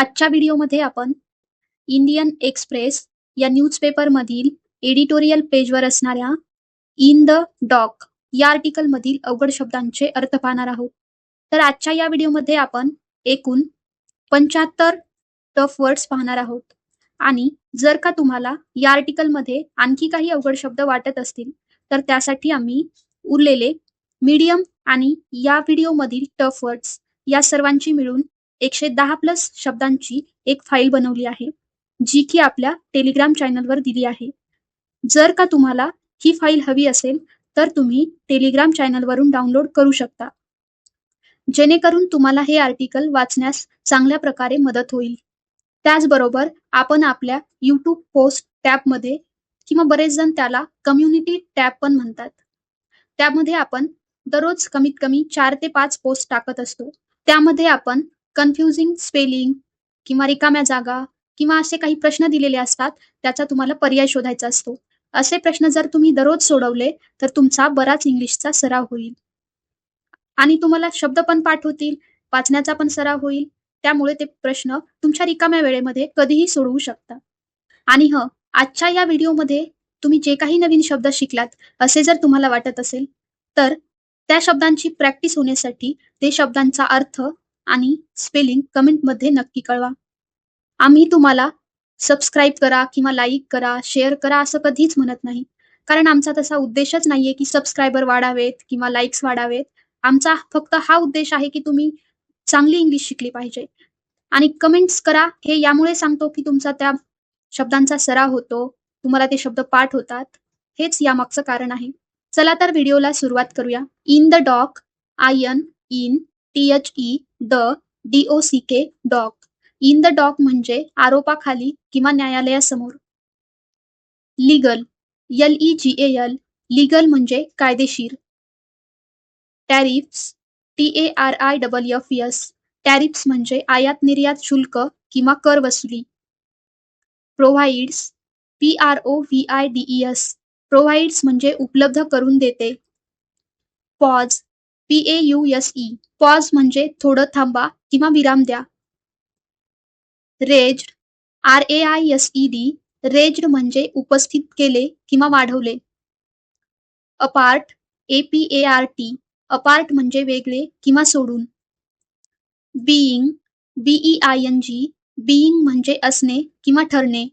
आजच्या व्हिडिओमध्ये आपण इंडियन एक्सप्रेस या न्यूजपेपरमधील एडिटोरियल पेजवर असणाऱ्या इन द डॉक या आर्टिकलमधील अवघड शब्दांचे अर्थ पाहणार आहोत. तर आजच्या या व्हिडिओमध्ये आपण एकूण पंच्याहत्तर टफ वर्ड्स पाहणार आहोत. आणि जर का तुम्हाला या आर्टिकलमध्ये आणखी काही अवघड शब्द वाटत असतील तर त्यासाठी आम्ही उरलेले मीडियम आणि या व्हिडिओमधील टफ वर्ड्स या सर्वांची मिळून एकशे दहा प्लस शब्दांची एक फाईल बनवली आहे जी की आपल्या टेलिग्राम चॅनलवर दिली आहे. जर का तुम्हाला ही फाईल हवी असेल तर तुम्ही टेलिग्राम चॅनलवरून डाउनलोड करू शकता. जेणेकरून तुम्हाला हे आर्टिकल वाचण्यास चांगल्या प्रकारे मदत होईल. त्याचबरोबर आपण आपल्या यूट्यूब पोस्ट टॅबमध्ये किंवा बरेच जण त्याला कम्युनिटी टॅब पण म्हणतात. त्यामध्ये आपण दररोज कमीत कमी चार ते पाच पोस्ट टाकत असतो. त्यामध्ये आपण कन्फ्युजिंग स्पेलिंग किंवा रिकाम्या जागा किंवा असे काही प्रश्न दिलेले असतात त्याचा तुम्हाला पर्याय शोधायचा असतो. असे प्रश्न जर तुम्ही दररोज सोडवले तर तुमचा बराच इंग्लिशचा सराव होईल. आणि तुम्हाला शब्द पण पाठ होतील वाचण्याचा पण सराव होईल. त्यामुळे ते प्रश्न तुमच्या रिकाम्या वेळेमध्ये कधीही सोडवू शकता. आणि ह आजच्या या व्हिडिओमध्ये तुम्ही जे काही नवीन शब्द शिकलात असे जर तुम्हाला वाटत असेल तर त्या शब्दांची प्रॅक्टिस होण्यासाठी ते शब्दांचा अर्थ आणि स्पेलिंग कमेंटमध्ये नक्की कळवा. आम्ही तुम्हाला सबस्क्राईब करा किंवा लाईक करा शेअर करा असं कधीच म्हणत नाही. कारण आमचा तसा उद्देशच नाहीये की सबस्क्रायबर वाढावेत किंवा लाईक्स वाढावेत. आमचा फक्त हा उद्देश आहे की तुम्ही चांगली इंग्लिश शिकली पाहिजे. आणि कमेंट्स करा हे यामुळे सांगतो की तुमचा त्या शब्दांचा सराव होतो तुम्हाला ते शब्द पाठ होतात. हेच यामागचं कारण आहे. चला तर व्हिडिओला सुरुवात करूया. In the dock I N in T H E the D O C K dock in the dock म्हणजे आरोपाखाली किंवा न्यायालयासमोर. Legal L E G A L legal म्हणजे कायदेशीर. Tariffs T A R I double F S tariffs म्हणजे आयात निर्यात शुल्क किंवा कर वसुली. Provides P R O V I D E S provides म्हणजे उपलब्ध करून देते. Pause P A U S E pause म्हणजे थोडं थांबा किंवा विराम द्या. Raised R A I S E D raised म्हणजे उपस्थित केले किंवा वाढवले. Apart A P A R T apart म्हणजे वेगळे किंवा सोडून. Being B E I N G being म्हणजे असणे किंवा ठरणे.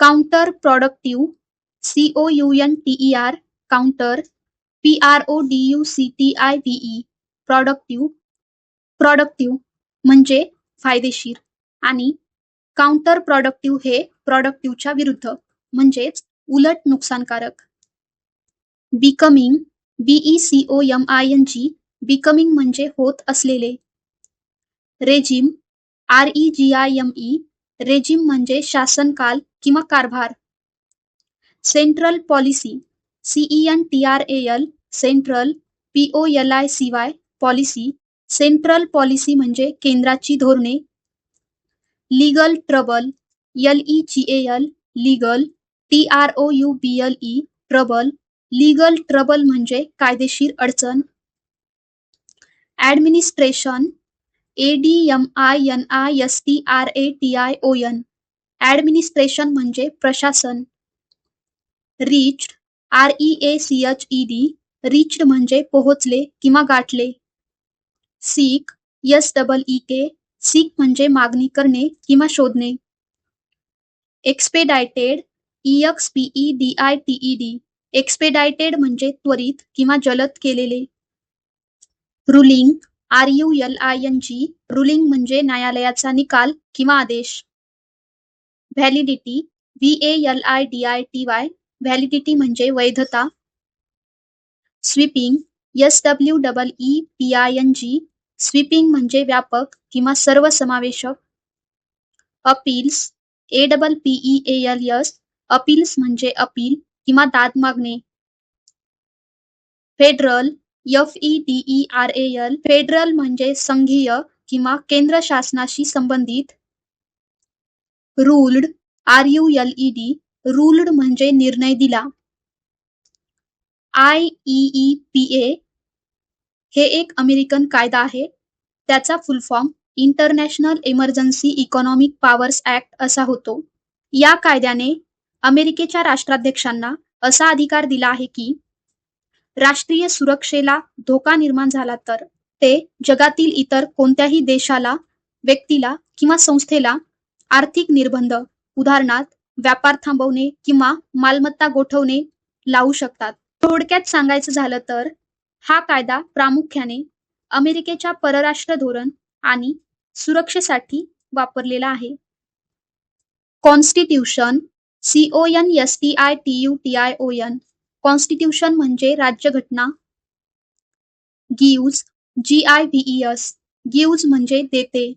Counterproductive C O U N T E R counter P R O D U C T I V E productive productive म्हणजे फायदेशीर आणि काउंटर प्रॉडक्टिव्ह हे प्रॉडक्टिव्हच्या विरुद्ध म्हणजेच उलट नुकसानकारक. Becoming B E C O M I N G becoming म्हणजे होत असलेले. Regime R E G I M E regime म्हणजे शासनकाल किंवा कारभार. Central policy C E N T R A L central P O L I C Y policy central policy म्हणजे केंद्राची धोरणे. Legal trouble L E G A L legal T R O U B L E trouble legal trouble म्हणजे कायदेशीर अडचण. Administration A D M I N I S T R A T I O N administration म्हणजे प्रशासन. Reached R E A C H E D reached म्हणजे पोहोचले किंवा गाठले. Seek S double E K seek म्हणजे मागणी करणे किंवा शोधणे. Expedited E X P E D I T E D expedited म्हणजे त्वरित किंवा जलद केलेले. Ruling R U L I N G ruling म्हणजे न्यायालयाचा निकाल किंवा आदेश. Validity V A L I D I T Y म्हणजे वैधता. Sweeping S W double E P I N G sweeping म्हणजे व्यापक किंवा सर्वसमावेशक. Appeals A double P E A L S appeals appeal किंवा दाद मागणे. Federal F E D E R A L federal संघीय किंवा केंद्र शासनाशी संबंधित. Ruled R U L E D ruled म्हणजे निर्णय दिला. आय ई पी ए हे एक अमेरिकन कायदा आहे. त्याचा full form international emergency economic powers act असा होतो. या कायद्याने अमेरिकेच्या राष्ट्राध्यक्षांना असा अधिकार दिला आहे की राष्ट्रीय सुरक्षेला धोका निर्माण झाला तर ते जगातील इतर कोणत्याही देशाला व्यक्तीला किंवा संस्थेला आर्थिक निर्बंध उदाहरणार्थ व्यापार थांबवणे किंवा मालमत्ता गोठवणे लावू शकतात. थोडक्यात सांगायचं झालं तर हा कायदा प्रामुख्याने अमेरिकेच्या परराष्ट्र धोरण आणि सुरक्षेसाठी वापरलेला आहे. Constitution C O N S T I T U T I O N constitution म्हणजे राज्यघटना. Gives G I V S gives म्हणजे देते.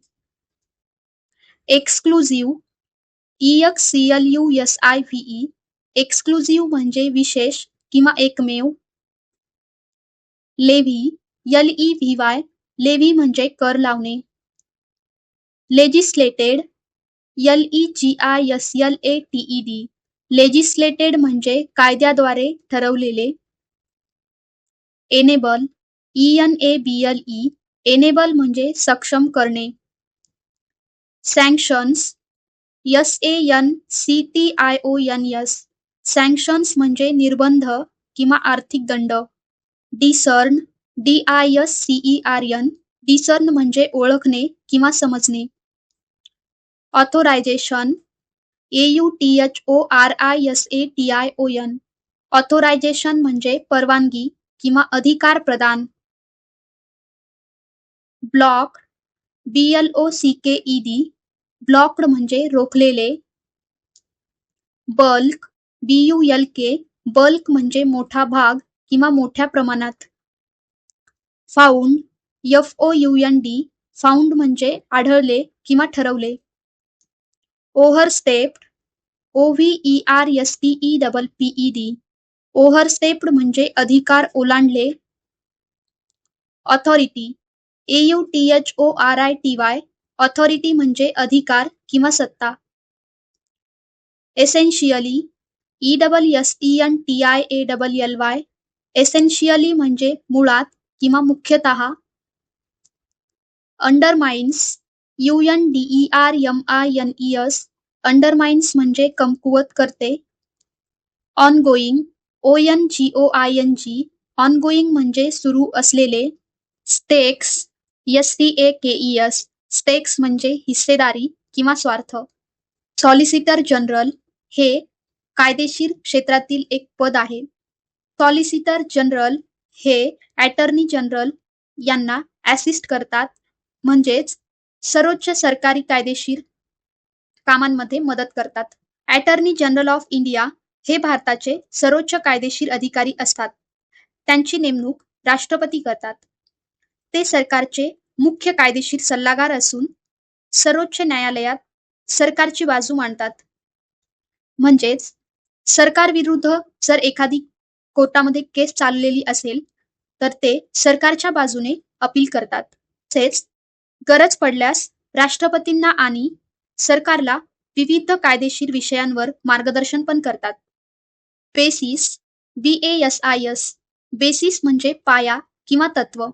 Exclusive E X C L म्हणजे विशेष किंवा एकमेव. Levy L E V Y, levy म्हणजे कर लावणे. Legislated L E G I S L A T D, legislated म्हणजे कायद्याद्वारे ठरवलेले. Enable, E N A B L E, enable म्हणजे सक्षम करणे. Sanctions N, C T I O N S sanctions म्हणजे निर्बंध किंवा आर्थिक दंड. Discern D I S C E R N discern म्हणजे ओळखणे किंवा समजणे. Authorisation A U T H O R I S A T I O N authorisation म्हणजे परवानगी किंवा अधिकार प्रदान. Block B L O C K E D blocked म्हणजे रोखलेले. Bulk B U L K bulk म्हणजे मोठा भाग किंवा मोठ्या प्रमाणात. Found F O U N D found म्हणजे आढळले किंवा ठरवले. Overstepped O V E R S T E double P E D overstepped म्हणजे अधिकार ओलांडले. Authority A U T H O R I T Y authority म्हणजे अधिकार किंवा सत्ता. Essentially E double S E N T I A double L Y essentially म्हणजे मुळात किंवा मुख्यतः undermines U N D E R M I N E S undermines म्हणजे कमकुवत करते. Ongoing O N G O I N G ongoing म्हणजे सुरू असलेले. Stakes S T A K E S stakes म्हणजे हिस्सेदारी किंवा स्वार्थ. सॉलिसिटर जनरल हे कायदेशीर क्षेत्रातील एक पद आहे. सॉलिसिटर जनरल हे अटर्नी जनरल यांना असिस्ट करतात म्हणजेच सर्वोच्च सरकारी कायदेशीर कामांमध्ये मदत करतात. अटर्नी जनरल ऑफ इंडिया हे भारताचे सर्वोच्च कायदेशीर अधिकारी असतात. त्यांची नेमणूक राष्ट्रपती करतात. ते सरकारचे मुख्य कायदेशीर सल्लागार असून सर्वोच्च न्यायालयात सरकारची बाजू मांडतात. म्हणजेच सरकार विरुद्ध जर एखादी कोर्टामध्ये केस चाललेली असेल तर ते सरकारच्या बाजूने अपील करतात. तसेच गरज पडल्यास राष्ट्रपतींना आणि सरकारला विविध कायदेशीर विषयांवर मार्गदर्शन पण करतात. Basis B A S I S basis म्हणजे पाया किंवा तत्व.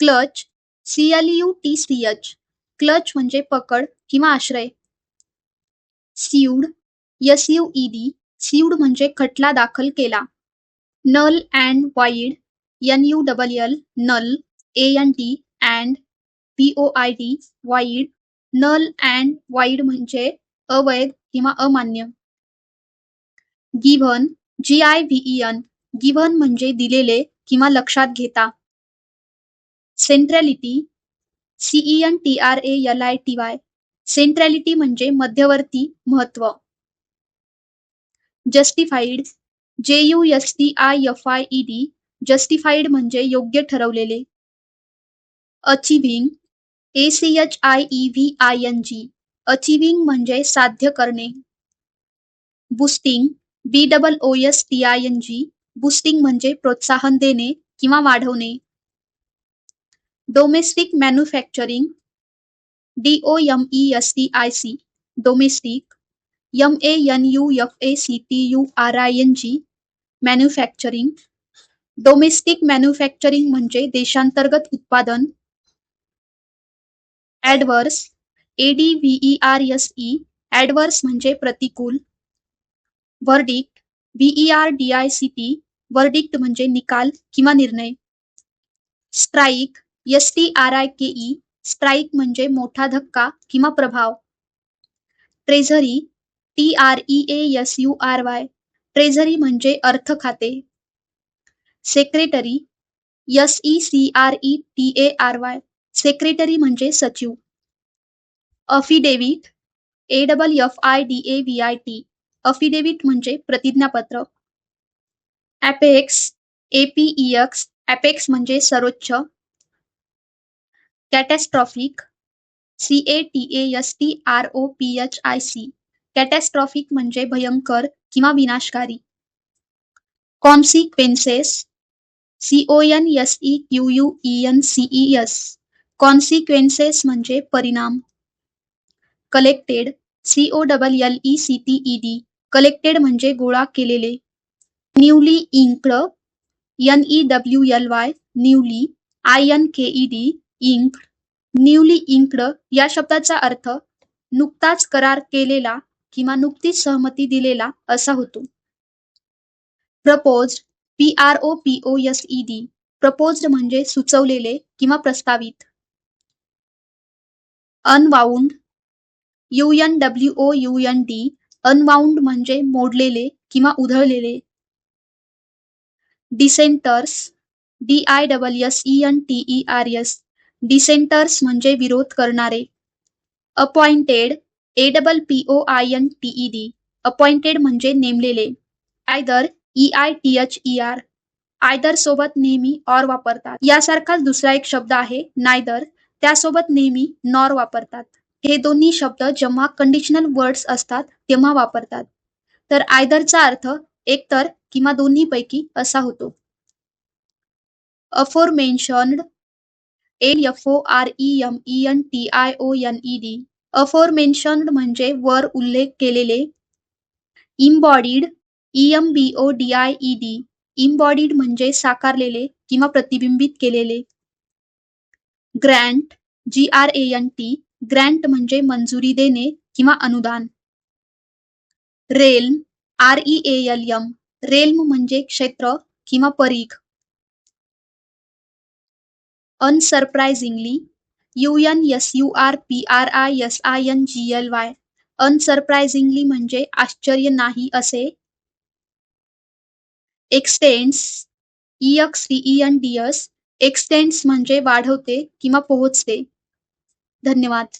Clutch C L U T C H. Clutch म्हणजे पकड किंवा आश्रय. Sued S U E D. Sued म्हणजे खटला दाखल केला. Null and void N U double L null A N T and P O I D void. Null and void म्हणजे अवैध किंवा अमान्य. Given G I V E. N म्हणजे दिलेले किंवा लक्षात घेता. Centrality C E N T R A L I T Y centrality म्हणजे मध्यवर्ती महत्त्व. Justified J U S T I F I E D justified म्हणजे योग्य ठरवलेले. Achieving A C H I E V I N G achieving म्हणजे साध्य करणे. Boosting B double O S T I N G boosting म्हणजे प्रोत्साहन देणे किंवा वाढवणे. Domestic manufacturing D O M E S T I C domestic M A N U F A C T U R I N G manufacturing domestic manufacturing म्हणजे देशांतर्गत उत्पादन. Adverse A D V E R S E adverse म्हणजे प्रतिकूल. Verdict V E R D I C T verdict म्हणजे निकाल किंवा निर्णय. Strike S T R I K E strike म्हणजे मोठा धक्का किंवा प्रभाव. Treasury T R E A S U R Y treasury म्हणजे अर्थ खाते. Secretary S E C R E T A R Y secretary म्हणजे सचिव. Affidavit A double F I D A V I T affidavit म्हणजे प्रतिज्ञापत्र. Apex A P E X apex म्हणजे सर्वोच्च. Catastrophic C A T A S T R O P H I C catastrophic म्हणजे भयंकर किंवा विनाशकारी. Consequences C O N S E Q U E N C E S consequences म्हणजे परिणाम. Collected C O double L E C T E D collected म्हणजे गोळा केलेले. Newly inked N E W L Y newly I N K E D ink newly inked या शब्दाचा अर्थ नुकताच करार केलेला किंवा नुकतीच सहमती दिलेला असा होतो. Proposed P R O P O S E D proposed म्हणजे सुचवलेले किंवा प्रस्तावित. Unwound U N W O U N D unwound म्हणजे मोडलेले किंवा उधळलेले. Dissenters D I double S E N T E R S dissenters म्हणजे विरोध करणारे. Appointed A double P O I N T E D appointed म्हणजे नेमलेले. Either E I T H E R either सोबत नेहमी or वापरतात. यासारखाच दुसरा एक शब्द आहे नायदर त्यासोबत नेहमी नॉर वापरतात. हे दोन्ही शब्द जेव्हा कंडिशनल वर्ड्स असतात तेव्हा वापरतात. तर आयदरचा अर्थ एकतर किंवा दोन्हीपैकी असा होतो. Aforementioned L F O R E M E N T I O N E D aforementioned म्हणजे वर उल्लेख केलेले. Embodied E M B O D I E D embodied म्हणजे साकारलेले किंवा प्रतिबिंबित केलेले. Grant G R A N T grant म्हणजे मंजुरी देणे किंवा अनुदान. Realm R E L M realm म्हणजे क्षेत्र किंवा परीघ unsurprisingly U N S U R P R I S I N G L Y unsurprisingly म्हणजे आश्चर्य नाही असे. Extends E X T E N D S extends म्हणजे वाढवते किंवा पोहोचते. धन्यवाद.